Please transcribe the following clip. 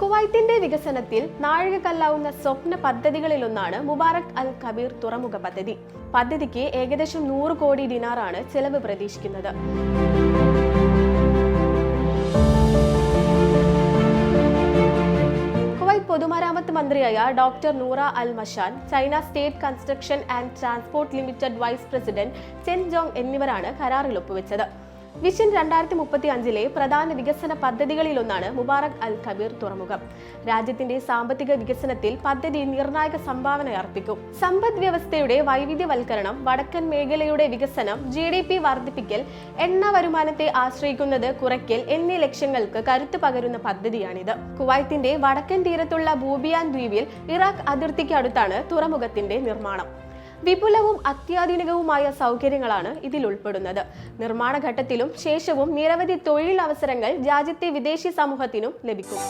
കുവൈത്തിന്റെ വികസനത്തിൽ നാഴികക്കല്ലാവുന്ന സ്വപ്ന പദ്ധതികളിലൊന്നാണ് മുബാറക് അൽ കബീർ തുറമുഖ പദ്ധതി. പദ്ധതിക്ക് ഏകദേശം നൂറ് കോടി ദിനാറാണ് ചെലവ് പ്രതീക്ഷിക്കുന്നത്. പൊതുമരാമത്ത് മന്ത്രിയായ doctor Noura Al Mashan China state construction and transport limited vice president Chen Jong എന്നിവരാണ് കരാറിൽ ഒപ്പുവെച്ചത്. വിഷൻ രണ്ടായിരത്തി മുപ്പത്തി അഞ്ചിലെ പ്രധാന വികസന പദ്ധതികളിലൊന്നാണ് മുബാറക് അൽ കബീർ തുറമുഖം. രാജ്യത്തിന്റെ സാമ്പത്തിക വികസനത്തിൽ പദ്ധതി നിർണായക സംഭാവന അർപ്പിക്കും. സമ്പദ് വ്യവസ്ഥയുടെ വൈവിധ്യവൽക്കരണം വടക്കൻ മേഖലയുടെ വികസനം ജി ഡി പി വർദ്ധിപ്പിക്കൽ എണ്ണ വരുമാനത്തെ ആശ്രയിക്കുന്നത് കുറയ്ക്കൽ എന്നീ ലക്ഷ്യങ്ങൾക്ക് കരുത്ത് പകരുന്ന പദ്ധതിയാണിത്. കുവൈത്തിന്റെ വടക്കൻ തീരത്തുള്ള ബൂബിയാൻ ദ്വീപിൽ ഇറാഖ് അതിർത്തിക്ക് അടുത്താണ് തുറമുഖത്തിന്റെ നിർമ്മാണം. വിപുലവും അത്യാധുനികവുമായ സൗകര്യങ്ങളാണ് ഇതിൽ ഉൾപ്പെടുന്നത്. നിർമ്മാണ ഘട്ടത്തിലും ശേഷവും നിരവധി തൊഴിൽ അവസരങ്ങൾ രാജ്യത്തെ വിദേശി സമൂഹത്തിനും ലഭിക്കും.